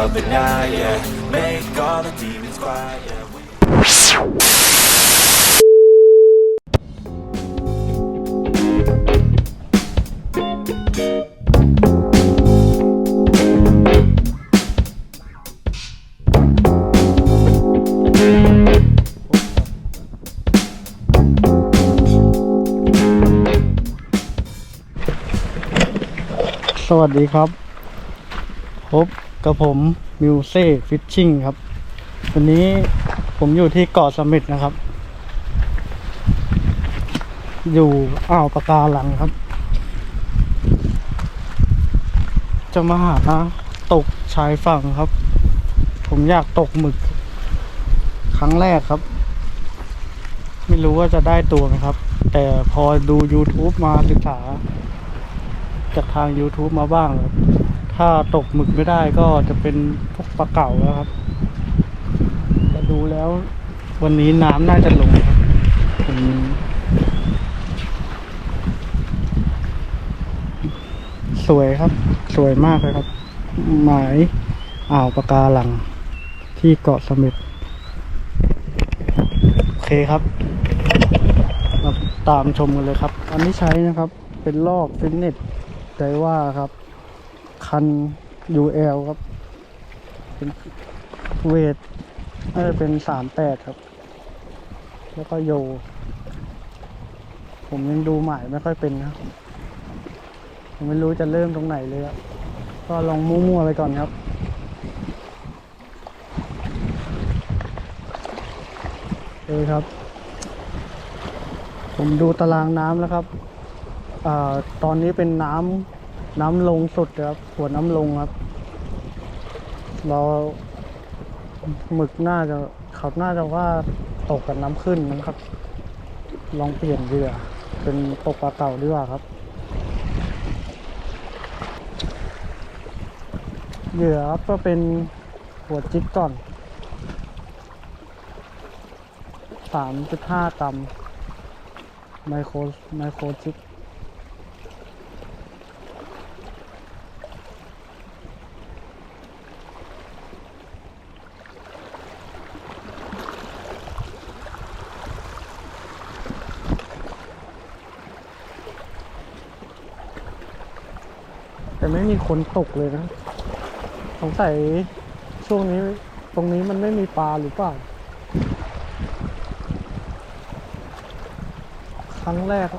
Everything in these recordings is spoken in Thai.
up at night, yeah. Make all the demons quiet, yeah. We- สวัสดีครับ พบ กับผมมิวเซ่ฟิชชิ่งครับ วันนี้ผมอยู่ที่เกาะสม็ดนะครับ อยู่อ่าวปะการังครับ จะมาหาตกชายฝั่งครับ ผมอยากตกหมึก ครั้งแรกครับ ไม่รู้ว่าจะได้ตัวไหมครับ แต่พอดู YouTube มาศึกษา จากทาง YouTube มาบ้างครับ ถ้าตกหมึกไม่ได้ก็จะเป็นพวกปลาเก๋าแล้วครับแต่ดูแล้ว วันนี้น้ำน่าจะลงครับสวยครับ สวยมากเลยครับ หมายอ่าวปะการังที่เกาะสม็ดโอเคครับมาตามชมกันเลยครับ อันนี้ใช้นะครับ เป็นลอกฟิตเนสไดว่าครับ คัน UL ครับ เป็นเวทน่าจะเป็นสามแปดครับ แล้วก็โย ผมยังดูหมายไม่ค่อยเป็นนะผมไม่รู้จะเริ่มตรงไหนเลยครับก็ลองมั่วๆไปก่อนครับเออครับ ผมดูตารางน้ำแล้วครับอ่าตอนนี้เป็นน้ำ น้ำลงสุดครับหัวน้ำลงครับ เราหมึกน่าจะเขาน่าจะว่าตกกับน้ำขึ้นนะครับ ลองเปลี่ยนเรือเป็นตกปลาเต่าดีกว่าครับเหยื่อครับก็เป็นหัวจิ๊กก่อนสามจุดห้ากรัมไมโครไมโครจิ๊ก แต่ไม่มีคนตกเลยนะ สงสัยช่วงนี้ตรงนี้มันไม่มีปลาหรือเปล่า ครั้งแรก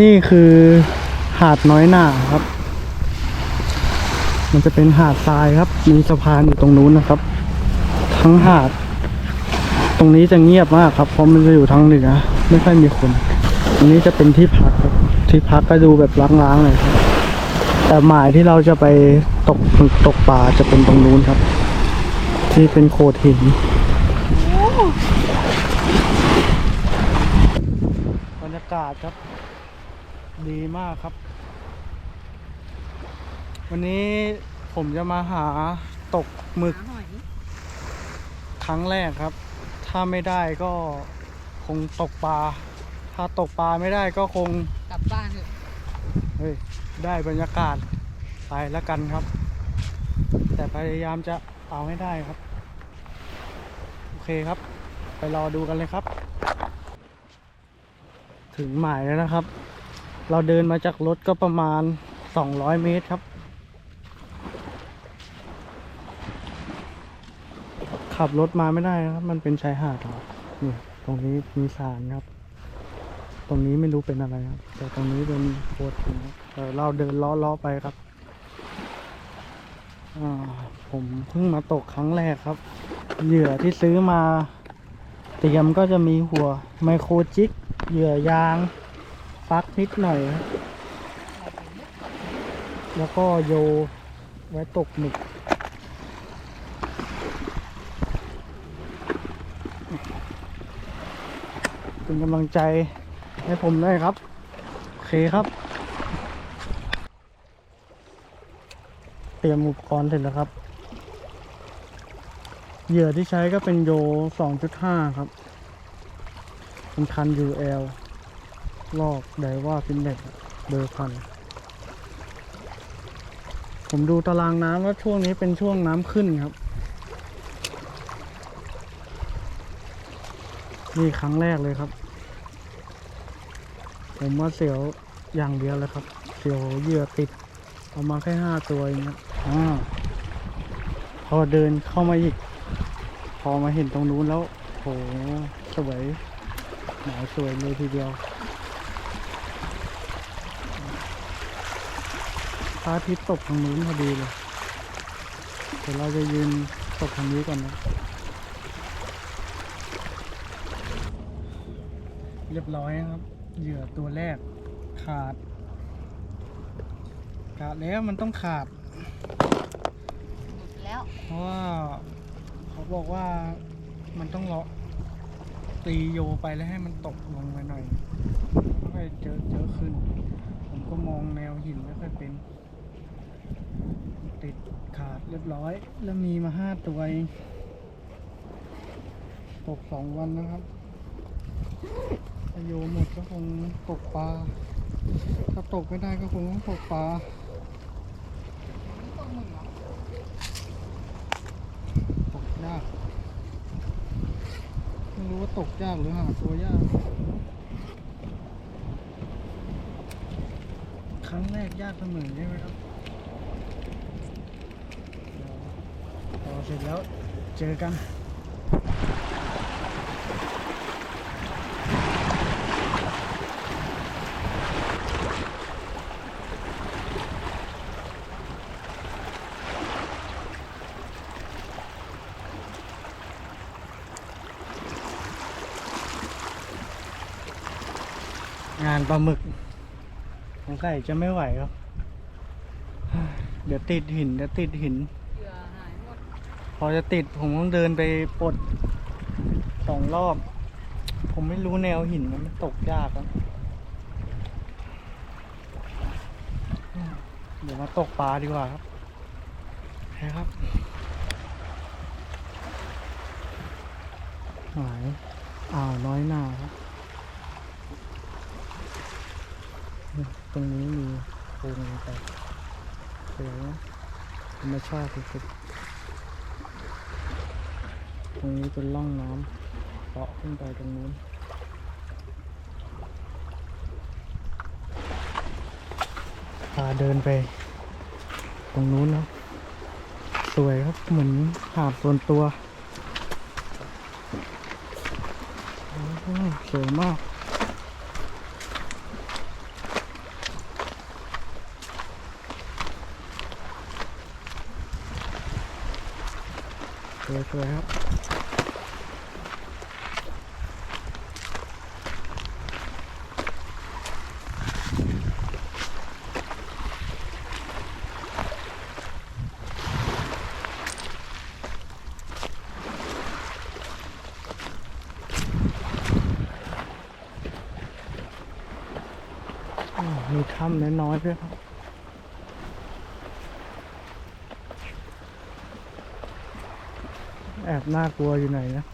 นี่คือหาดน้อยหน่าครับ มันจะเป็นหาดทรายครับ มีสะพานอยู่ตรงนู้นนะครับ ทั้งหาด ตรงนี้จะเงียบมากครับ เพราะมันจะอยู่ทางเหนือไม่ค่อยมีคน ตรงนี้จะเป็นที่พักครับ ที่พักก็ดูแบบล้างๆเลยครับ แต่หมายที่เราจะไปตกหมึกตกปลาจะเป็นตรงนู้นครับ ที่เป็นโขดหินบรรยากาศครับ ดีมากครับ วันนี้ผมจะมาหาตกหมึก หอยครั้งแรกครับ ถ้าไม่ได้ก็คงตกปลา ถ้าตกปลาไม่ได้ก็คง กลับบ้านเถอะเฮ้ย ได้บรรยากาศไปแล้วกันครับ แต่พยายามจะเอาให้ได้ครับ โอเคครับ ไปรอดูกันเลยครับ ถึงหมายแล้วนะครับ เราเดินมาจากรถก็ประมาณ 200 เมตรครับ ขับรถมาไม่ได้นะครับ มันเป็นชายหาดครับนี่ตรงนี้มีสารครับ ตรงนี้ไม่รู้เป็นอะไรครับ แต่ตรงนี้เป็นโคตรหินครับเราเดินล้อๆไปครับผมเพิ่งมาตกครั้งแรกครับ เหยื่อที่ซื้อมา เตรียมก็จะมีหัวไมโครจิก เหยื่อยาง ปลั๊กนิดหน่อย แล้วก็โยไว้ตกหมึกเป็นกำลังใจให้ผมด้วยครับ โอเคครับ เตรียมอุปกรณ์เสร็จแล้วครับ เหยื่อที่ใช้ก็เป็นโย 2.5 ครับเป็นคัน UL ลอกไดว่าฟินเน็ตเบอร์พัน ผมดูตารางน้ำว่าช่วงนี้เป็นช่วงน้ำขึ้นครับ นี่ครั้งแรกเลยครับ ผมว่าเสียวอย่างเดียวเลยครับ เสียวเหยื่อติด เอามาแค่ห้าตัวเองครับอ่าพอเดินเข้ามาอีก พอมาเห็นตรงนู้นแล้วโหสวยหมาสวยเลยทีเดียวพ ระอาทิตย์ตกทางนู้นพอดีเลยเดี๋ยวเราจะยืนตกทางนี้ก่อนนะ เรียบร้อยนะครับ เหยื่อตัวแรกขาด ขาดแล้วมันต้องขาดหมดแล้ว เพราะว่าเขาบอกว่ามันต้องเลาะตีโยไปแล้วให้มันตกลงไปหน่อยแล้วก็เจอเจอขึ้น ผมก็มองแนวหินแล้วก็เป็น ติดขาดเรียบร้อย แล้วมีมาห้าตัวเองตกสองวันนะครับถ้าโยหมดก็คงตกปลา ถ้าตกไม่ได้ก็คงต้องตกปลาตกเหรอตกยาก ไม่รู้ว่าตกยากหรือหาตัวยาก ครั้งแรกยากเสมอใช่ไหมครับพอ เสร็จแล้วเจอกันงานปลาหมึกสงสัยจะไม่ไหวครับ เดี๋ยวติดหิน เดี๋ยวติดหิน เหยื่อหายหมด พอจะติดผมต้องเดินไปปลดสองรอบ ผมไม่รู้แนวหินมันตกยากครับเดี๋ยวมาตกปลาดีกว่าครับโอเครับหมายอ่าวน้อยหน้าครับ ตรงนี้มีโพรงไปเดี๋ยวธรรมชาติสุด รงนี้เป็นล่องน้ำเลาะขึ้นไปตรงนู้นพาเดินไป ตรงนู้นเนาะสวยครับ เหมือนหาดส่วนตัว สวยมากสวยๆครับ แอบน่ากลัวอยู่ไหนนะ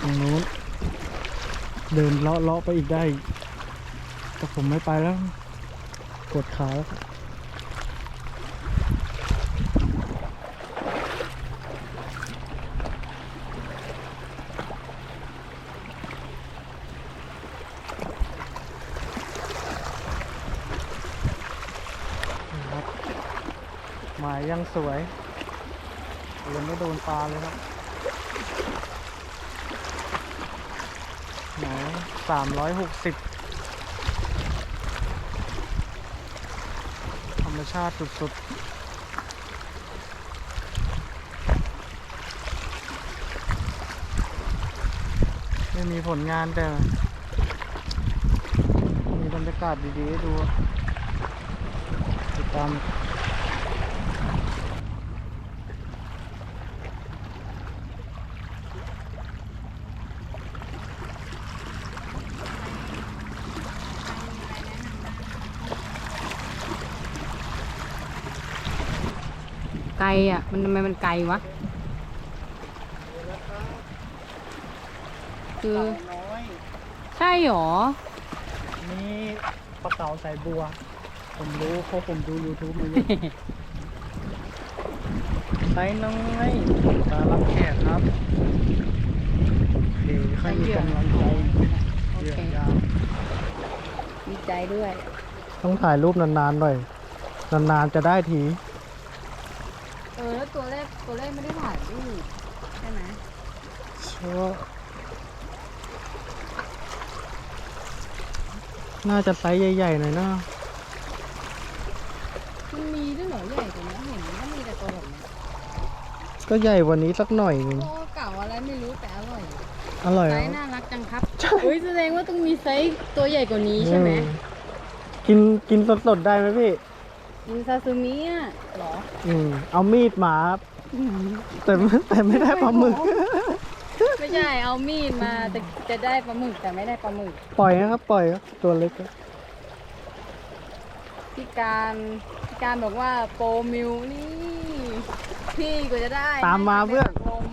ตรงนู้นเดินเลาะเลาะไปอีกได้ แต่ผมไม่ไปแล้ว กดขาแล้วครับนี่ครับ หมายยังสวยยังไม่โดนปลาเลยครับหมายสามร้อยหกสิบธรรมชาติสุดๆไม่มีผลงานแต่ มีบรรยากาศดีๆให้ดูติดตาม อะ มันทำไมมันไกลวะ คือ น้อย ใช่หรอ นี่ปลาเก๋าสายบัว ผมรู้เพราะผมดู YouTube มาเยอะไซน้อยตารับแขกครับโอเคให้มีกำลังใจโอเยี่ยเคมยามดีใจด้วย ต้องถ่ายรูปนานๆหน่อย นานๆจะได้ที เออ แล้วตัวเลขตัวเลขไม่ได้ถ่าย รูปใช่ไหมชัวร์น่าจะไซส์ใหญ่ๆหน่อยนะมันมีด้วยเหรอใหญ่กว่านี้เห็นมันก็มีแต่ตัวแบบนี้ก็ใหญ่กว่านี้สักหน่อยหนึงโอ้เก่าอะไรไม่รู้แต่อร่อยอร่อยไซคส์รับน่ารักจังครับเฮ้ยแสดงว่าต้องมีไซส์ตัวใหญ่กว่านี้ใช่ไหมอืกินกินสดๆได้ไหมพี่ มีซาซิมิอะเหรอ อืมเอามีดมาครับ แต่แต่ไม่ได้ปลาหมึก ไม่ใช่เอามีดมาแต่จะได้ปลาหมึกแต่ไม่ได้ปลาหมึกปล่อยนะครับ ปล่อยครับตัวเล็กครับพี่การพี่การบอกว่าโปรมิวนี่พี่ก็จะได้ตามมาเพื่อน ลม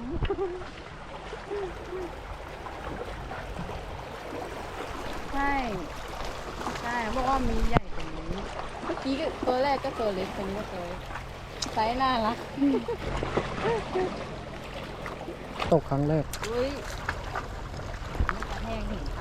ใช่ใช่บอกว่ามีใหญ่กว่านี้เมื่อกี้ก็ตัวแรกก็ตัวเล็กตัวนี้ก็ตัวเล็ก ไซส์น่ารักตกครั้งแรกอุ้ยไม่กระแทกเห็นตา